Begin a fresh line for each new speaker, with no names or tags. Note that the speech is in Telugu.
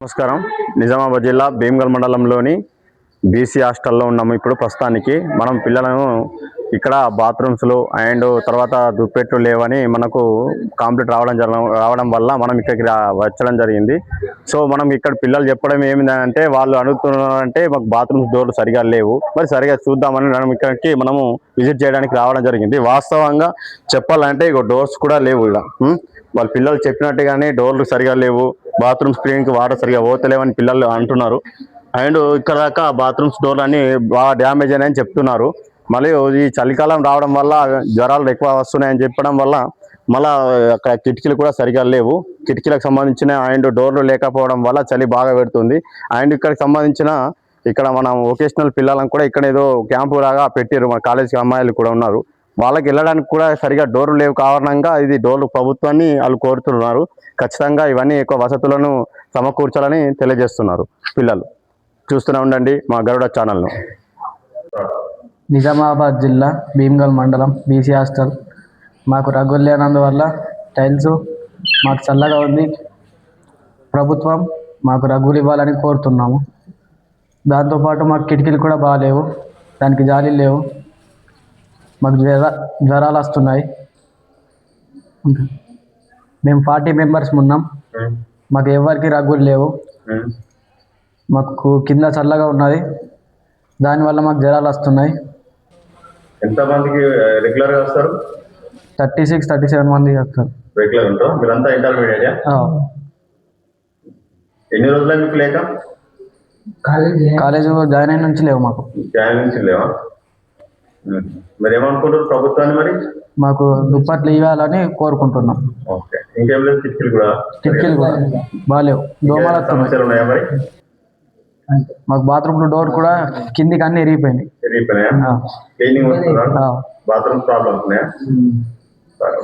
నమస్కారం. నిజామాబాద్ జిల్లా భీమగల్ మండలంలోని బీసీ హాస్టల్లో ఉన్నాము ఇప్పుడు ప్రస్తుతానికి. మనం పిల్లలను ఇక్కడ బాత్రూమ్స్లు అండ్ తర్వాత దుప్పెట్లు లేవని మనకు కాంప్లీట్ రావడం జరగ రావడం వల్ల మనం ఇక్కడికి రా- వచ్చడం జరిగింది. సో మనం ఇక్కడ పిల్లలు చెప్పడం ఏమిటంటే వాళ్ళు అడుగుతున్నారంటే మాకు బాత్రూమ్స్ డోర్లు సరిగా లేవు. మరి సరిగా చూద్దామని మనం ఇక్కడికి మనము విజిట్ చేయడానికి రావడం జరిగింది. వాస్తవంగా చెప్పాలంటే ఇక డోర్స్ కూడా లేవు ఇక్కడ వాళ్ళ పిల్లలు చెప్పినట్టుగానే డోర్లు సరిగా లేవు. బాత్రూమ్ స్క్రీన్కి వాటర్ సరిగా పోతలేవని పిల్లలు అంటున్నారు. అండ్ ఇక్కడ దాకా బాత్రూమ్స్ డోర్లు అన్ని బాగా డ్యామేజ్ అయినాయని చెప్తున్నారు. మళ్ళీ ఈ చలికాలం రావడం వల్ల జ్వరాలు ఎక్కువ వస్తున్నాయని చెప్పడం వల్ల మళ్ళా అక్కడ కిటికీలు కూడా సరిగా లేవు. కిటికీలకు సంబంధించిన అండ్ డోర్లు లేకపోవడం వల్ల చలి బాగా పెడుతుంది. అండ్ ఇక్కడికి సంబంధించిన ఇక్కడ మన వొకేషనల్ పిల్లలను కూడా ఇక్కడ ఏదో క్యాంపు లాగా పెట్టారు మన కాలేజీకి అమ్మాయిలు కూడా ఉన్నారు. వాళ్ళకి వెళ్ళడానికి కూడా సరిగా డోర్లు లేవు కారణంగా ఇది డోర్లు ప్రభుత్వాన్ని వాళ్ళు కోరుతున్నారు. ఖచ్చితంగా ఇవన్నీ ఎక్కువ వసతులను సమకూర్చాలని తెలియజేస్తున్నారు పిల్లలు. చూస్తూనే ఉండండి మా గరుడ ఛానల్ను.
నిజామాబాద్ జిల్లా భీమ్గల్ మండలం బీసీ హాస్టల్. మాకు రగ్గులు లేనందువల్ల టైల్స్ మాకు చల్లగా ఉంది. ప్రభుత్వం మాకు రగ్గులు ఇవ్వాలని కోరుతున్నాము. దాంతోపాటు మాకు కిటికీలు కూడా బాగాలేవు. దానికి జాలీలు లేవు. మాకు జ్వర జ్వరాలు వస్తున్నాయి. మేము ఫార్టీ మెంబర్స్ ఉన్నాం. మాకు ఎవరికి రగ్గులు లేవు. మాకు కింద చల్లగా ఉన్నది. దానివల్ల మాకు జ్వరాలు వస్తున్నాయి.
ఎంతమందికి రెగ్యులర్గా వస్తారు?
థర్టీ సిక్స్ థర్టీ సెవెన్ మంది చేస్తారు.
రెగ్యులర్ ఉంటారు? మీరంతా ఇంటర్మీడియట్
ఆ,
ఎన్ని రోజులు మీకు లేక?
కాలేజ్ జాయిన్ అయిన నుంచి లేవు మాకు.
జాయిన్ నుంచి లేవా? మరి ఏమనుకుంటారు ప్రభుత్వాన్ని మరి?
మాకు దుప్పట్లు ఇవ్వాలని కోరుకుంటున్నాం.
ఓకే. ఇంకేం లేదు కిటికీలు కూడా.
కిటికీలు కూడా. బాగాలేవు. దోమలు వస్తున్నాయి.
ఉన్నాయా మరి?
మాకు బాత్రూమ్ డోర్ కూడా కిందికి అన్ని ఎరిగిపోయినాయి.
బాత్రూమ్ సరే.